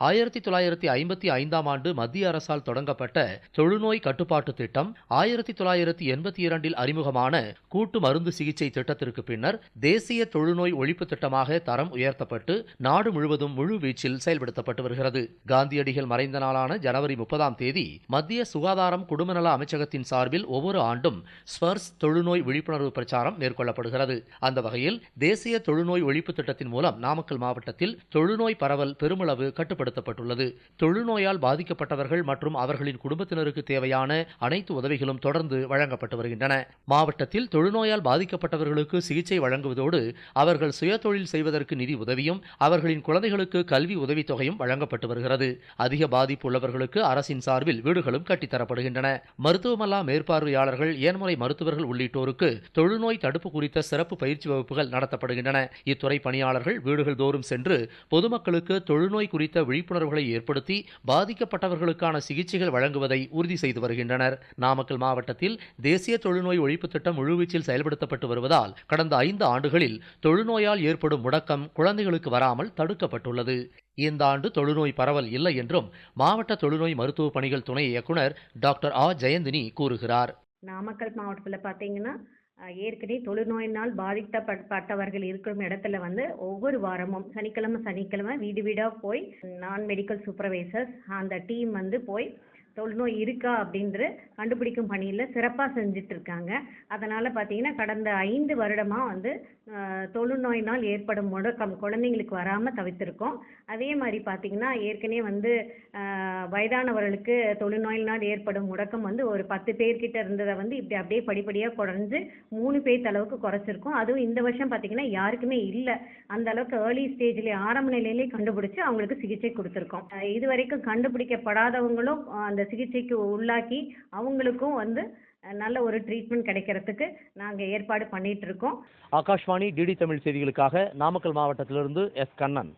ஆயிரத்தி தொள்ளாயிரத்தி ஐம்பத்தி ஐந்தாம் ஆண்டு மத்திய அரசால் தொடங்கப்பட்ட தொழுநோய் கட்டுப்பாட்டு திட்டம் ஆயிரத்தி தொள்ளாயிரத்தி எண்பத்தி இரண்டில் அறிமுகமான கூட்டு மருந்து சிகிச்சை திட்டத்திற்கு பின்னர் தேசிய தொழுநோய் ஒழிப்பு திட்டமாக தரம் உயர்த்தப்பட்டு நாடு முழுவதும் முழு வீச்சில் செயல்படுத்தப்பட்டு வருகிறது. காந்தியடிகள் மறைந்த நாளான ஜனவரி முப்பதாம் தேதி மத்திய சுகாதாரம் குடும்பநல அமைச்சகத்தின் சார்பில் ஒவ்வொரு ஆண்டும் ஸ்வர்ஸ் தொழுநோய் விழிப்புணர்வு பிரச்சாரம் மேற்கொள்ளப்படுகிறது. அந்த வகையில் தேசிய தொழுநோய் ஒழிப்பு திட்டத்தின் மூலம் நாமக்கல் மாவட்டத்தில் தொழுநோய் பரவல் பெருமளவு ஏற்படுத்தப்பட்டுள்ளது தொழுநோயால் பாதிக்கப்பட்டவர்கள் மற்றும் அவர்களின் குடும்பத்தினருக்கு தேவையான அனைத்து உதவிகளும் தொடர்ந்து வழங்கப்பட்டு வருகின்றன. மாவட்டத்தில் தொழுநோயால் பாதிக்கப்பட்டவர்களுக்கு சிகிச்சை வழங்குவதோடு அவர்கள் சுயதொழில் செய்வதற்கு நிதி உதவியும் அவர்களின் குழந்தைகளுக்கு கல்வி உதவித்தொகையும் வழங்கப்பட்டு வருகிறது. அதிக பாதிப்பு உள்ளவர்களுக்கு அரசின் சார்பில் வீடுகளும் கட்டித்தரப்படுகின்றன. மருத்துவமல்லா மேற்பார்வையாளர்கள் ஏன்முறை மருத்துவர்கள் உள்ளிட்டோருக்கு தொழுநோய் தடுப்பு குறித்த சிறப்பு பயிற்சி வகுப்புகள் நடத்தப்படுகின்றன. இத்துறை பணியாளர்கள் வீடுகள் தோறும் சென்று பொதுமக்களுக்கு தொழுநோய் குறித்த விழிப்புணர்வுகளை ஏற்படுத்தி பாதிக்கப்பட்டவர்களுக்கான சிகிச்சைகள் வழங்குவதை உறுதி செய்து வருகின்றனர். நாமக்கல் மாவட்டத்தில் தேசிய தொழுநோய் ஒழிப்பு திட்டம் முழுவீச்சில் செயல்படுத்தப்பட்டு வருவதால் கடந்த ஐந்து ஆண்டுகளில் தொழுநோயால் ஏற்படும் முடக்கம் குழந்தைகளுக்கு வராமல் தடுக்கப்பட்டுள்ளது. இந்த ஆண்டு தொழுநோய் பரவல் இல்லை என்றும் மாவட்ட தொழுநோய் மருத்துவ பணிகள் துணை இயக்குனர் டாக்டர் ஆ ஜெயந்தினி கூறுகிறார். நாமக்கல் மாவட்டத்தில் பார்த்தீங்கன்னா ஏற்கனவே தொழுநோயினால் பாதிக்கப்பட்டவர்கள் இருக்கும் இடத்துல வந்து ஒவ்வொரு வாரமும் சனிக்கிழமை சனிக்கிழமை வீடு வீடாக போய் நான் மெடிக்கல் சூப்பர்வைசர்ஸ் அந்த டீம் வந்து போய் தொழுநோய் இருக்கா அப்படின்ற கண்டுபிடிக்கும் பணியில் சிறப்பாக செஞ்சுட்டு இருக்காங்க அதனால் பார்த்தீங்கன்னா கடந்த ஐந்து வருடமாக வந்து தொழுநோயினால் ஏற்படும் முடக்கம் குழந்தைங்களுக்கு வராமல் தவிர்த்திருக்கோம். அதே மாதிரி பார்த்தீங்கன்னா ஏற்கனவே வந்து வயதானவர்களுக்கு தொழுநோயினால் ஏற்படும் முடக்கம் வந்து ஒரு பத்து பேர்கிட்ட இருந்ததை வந்து இப்படி அப்படியே படிப்படியாக குறைஞ்சு மூணு பேர் அளவுக்கு குறைச்சிருக்கோம். அதுவும் இந்த வருஷம் பார்த்தீங்கன்னா யாருக்குமே இல்லை. அந்த அளவுக்கு ஏர்லி ஸ்டேஜ்லேயே ஆரம்ப நிலையிலேயே கண்டுபிடிச்சி அவங்களுக்கு சிகிச்சை கொடுத்துருக்கோம். இது வரைக்கும் கண்டுபிடிக்கப்படாதவங்களும் அந்த சிகிச்சைக்கு உள்ளாக்கி அவங்களுக்கும் வந்து நல்ல ஒரு ட்ரீட்மெண்ட் கிடைக்கிறதுக்கு நாங்கள் ஏற்பாடு பண்ணிட்டு இருக்கோம். ஆகாஷ்வாணி டிடி தமிழ் செய்திகளுக்காக நாமக்கல் மாவட்டத்திலிருந்து எஸ் கண்ணன்.